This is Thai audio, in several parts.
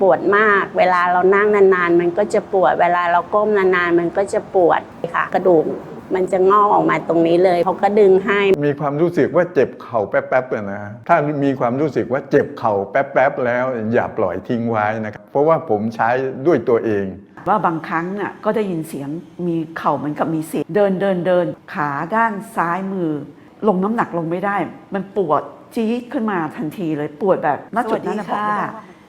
ปวดมาก เวลาเรานั่งนานๆ มันก็จะปวด เวลาเราก้มนานๆ มันก็จะปวดค่ะ กระดูกมันจะงอกออกมาตรงนี้เลยเขาก็ดึงให้ มีความรู้สึกว่าเจ็บเข่าแป๊บๆอะนะถ้ามีความรู้สึกว่าเจ็บเข่าแป๊บๆแล้ว อย่าปล่อยทิ้งไว้นะครับเพราะว่าผมใช้ด้วยตัวเอง ว่าบางครั้งน่ะก็ได้ยินเสียงมีเข่าเหมือนกับมีเสียงเดินเดินเดินขาด้านซ้ายมือ ลงน้ำหนักลงไม่ได้ มันปวดจี๊ดขึ้นมาทันทีเลยปวดแบบณจุดนั้นนะสวัสดีบอกค่ะไม่ไ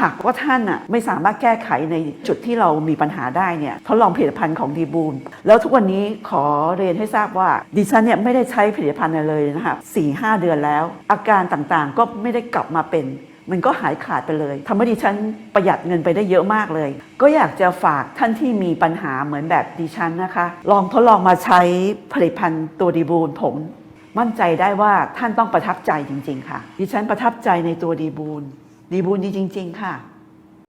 หากว่าท่านอะไม่สามารถแก้ไขในจุดที่เรามีปัญหาได้เนี่ยทดลองผลิตภัณฑ์ของดีบูลแล้วทุกวันนี้ขอเรียนให้ทราบว่าดิฉันเนี่ยไม่ได้ใช้ผลิตภัณฑ์เลยนะคะสี่ห้าเดือนแล้ว อาการต่างๆก็ไม่ได้กลับมาเป็นมันก็หายขาดไปเลยทำให้ดิฉันประหยัดเงินไปได้เยอะมากเลย ก็อยากจะฝากท่านที่มีปัญหาเหมือนแบบดิฉันนะคะ ลองทดลองมาใช้ผลิตภัณฑ์ตัวดีบูลผมมั่นใจได้ว่าท่านต้องประทับใจจริง ๆ ค่ะ ดิฉันประทับใจในตัวดีบูล ดีบูลดีจริง ๆ ค่ะ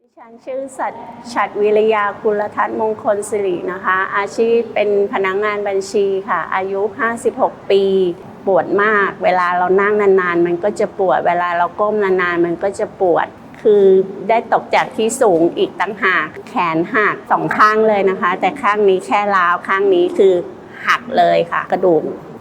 ดิฉันชื่อสัตฉัดวิริยากุลทัศน์มงคลสิรินะคะ อาชีพเป็นพนักงงานบัญชีค่ะ อายุ 56 ปีปวดมาก เวลาเรานั่งนานๆ มันก็จะปวด เวลาเราก้มนานๆ มันก็จะปวด คือได้ตกจากที่สูงอีกตั้งหาก แขนหักสองข้างเลยนะคะ แต่ข้างนี้แค่ล้าวข้างนี้คือหักเลยค่ะ กระดูก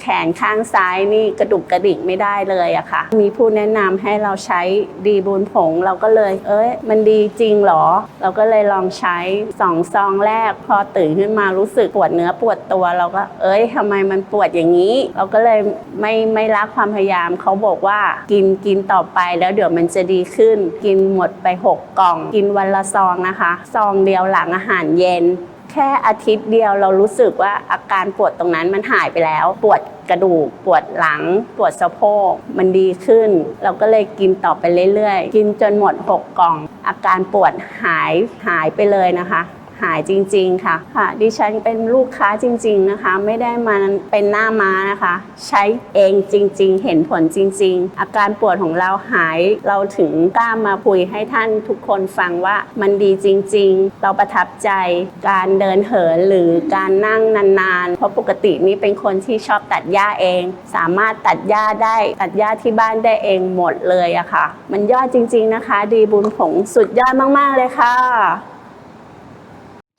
แขนข้างซ้ายนี่กระดุกกระดิกไม่ได้เลยอะค่ะ มีผู้แนะนำให้เราใช้ดีบูนผงเราก็เลย เอ้ย มันดีจริงเหรอ เราก็เลยลองใช้สองซองแรก พอตื่นขึ้นมารู้สึกปวดเนื้อปวดตัวเราก็ เอ้ยทำไมมันปวดอย่างนี้ เราก็เลยไม่ไม่รักความพยายามเขาบอกว่ากินกินต่อไปแล้วเดี๋ยวมันจะดีขึ้น กินหมดไปหกกล่อง กินวันละซองนะคะ ซองเดียวหลังอาหารเย็น แค่อาทิตย์เดียวเรารู้สึกว่าอาการปวดตรงนั้นมันหายไปแล้ว ปวดกระดูก ปวดหลัง ปวดสะโพกมันดีขึ้น เราก็เลยกินต่อไปเรื่อยๆ กินจนหมด 6 กล่อง อาการปวดหายหายไปเลยนะคะ หายจริง ๆ ค่ะ ค่ะ ดิฉันเป็นลูกค้าจริง ๆ นะคะ ไม่ได้มาเป็นหน้าม้านะคะ ใช้เองจริง ๆ เห็นผลจริง ๆ อาการปวดของเราหายเราถึงกล้ามาคุยให้ท่านทุกคนฟังว่ามันดีจริง ๆ เราประทับใจการเดินเหินหรือการนั่งนานๆ เพราะปกตินี่เป็นคนที่ชอบตัดหญ้าเอง สามารถตัดหญ้าได้ตัดหญ้าที่บ้านได้เองหมดเลยอะค่ะ มันยอดจริง ๆ นะคะ ดีบุญผงสุดยอดมาก ๆ เลยค่ะ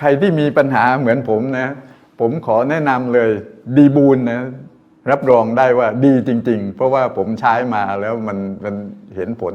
ใครที่มีปัญหาเหมือนผมนะ ผมขอแนะนำเลยดีบูนนะ รับรองได้ว่าดีจริง ๆ เพราะว่าผมใช้มาแล้วมันมันเห็นผล